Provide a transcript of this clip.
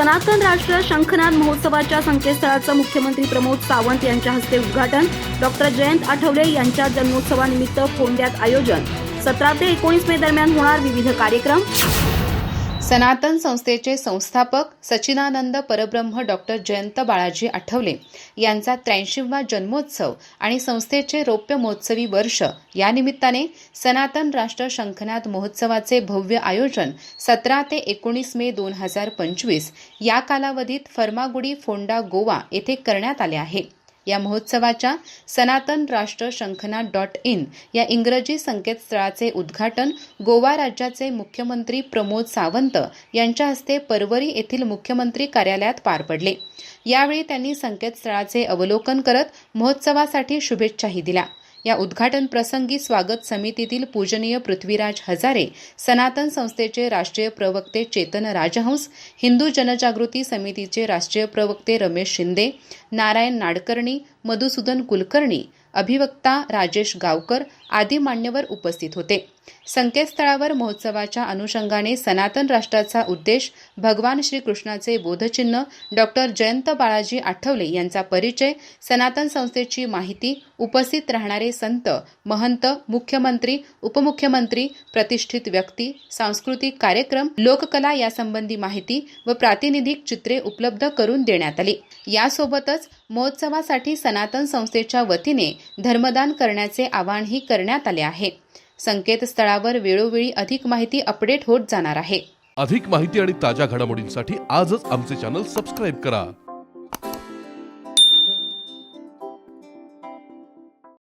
सनातन राष्ट्र शंखनाद महोत्सवाच्या संकेतस्थळाचं मुख्यमंत्री प्रमोद सावंत यांच्या हस्ते उद्घाटन. डॉक्टर जयंत आठवले यांच्या जन्मोत्सवानिमित्त फोंड्यात आयोजन. सतरा ते एकोणीस मे दरम्यान होणार विविध कार्यक्रम. सनातन संस्थेचे संस्थापक सचिनानंद परब्रह्म डॉक्टर जयंत बाळाजी आठवले. यांचा त्र्याऐंशीवा जन्मोत्सव आणि संस्थेचे रौप्य महोत्सवी वर्ष या निमित्ताने सनातन राष्ट्र शंखनाद महोत्सवाचे भव्य आयोजन सतरा ते एकोणीस मे दोन हजार पंचवीस या कालावधीत फर्मागुडी फोंडा गोवा येथे करण्यात आले आहे. या महोत्सवाच्या सनातन राष्ट्र शंखनाद डॉट इन या इंग्रजी संकेतस्थळाचे उद्घाटन गोवा राज्याचे मुख्यमंत्री प्रमोद सावंत यांच्या हस्ते परवरी येथील मुख्यमंत्री कार्यालयात पार पडले. यावेळी त्यांनी संकेतस्थळाचे अवलोकन करत महोत्सवासाठी शुभेच्छाही दिल्या. या उद्घाटन प्रसंगी स्वागत समितीतील पूजनीय पृथ्वीराज हजारे सनातन संस्थेचे राष्ट्रीय प्रवक्ते चेतन राजहंस हिंदू जनजागृती समितीचे राष्ट्रीय प्रवक्ते रमेश शिंदे नारायण नाडकर्णी मधुसूदन कुलकर्णी अभिवक्ता राजेश गावकर आदी मान्यवर उपस्थित होते. संकेतस्थळावर महोत्सवाच्या अनुषंगाने सनातन राष्ट्राचा उद्देश भगवान श्रीकृष्णाचे बोधचिन्ह डॉक्टर जयंत बाळाजी आठवले यांचा परिचय सनातन संस्थेची माहिती उपस्थित राहणारे संत महंत मुख्यमंत्री उपमुख्यमंत्री प्रतिष्ठित व्यक्ती सांस्कृतिक कार्यक्रम लोककला यासंबंधी माहिती व प्रातिनिधिक चित्रे उपलब्ध करून देण्यात आली. यासोबतच महोत्सवासाठी सनातन संस्थेच्या वतीने धर्मदान करण्याचे आवाहनही करण्यात आले आहे. संकेतस्थळावर वेळोवेळी अधिक माहिती अपडेट होत जाणार आहे. अधिक माहिती आणि ताज्या घडामोडींसाठी आजच आमचे चॅनल सबस्क्राईब करा.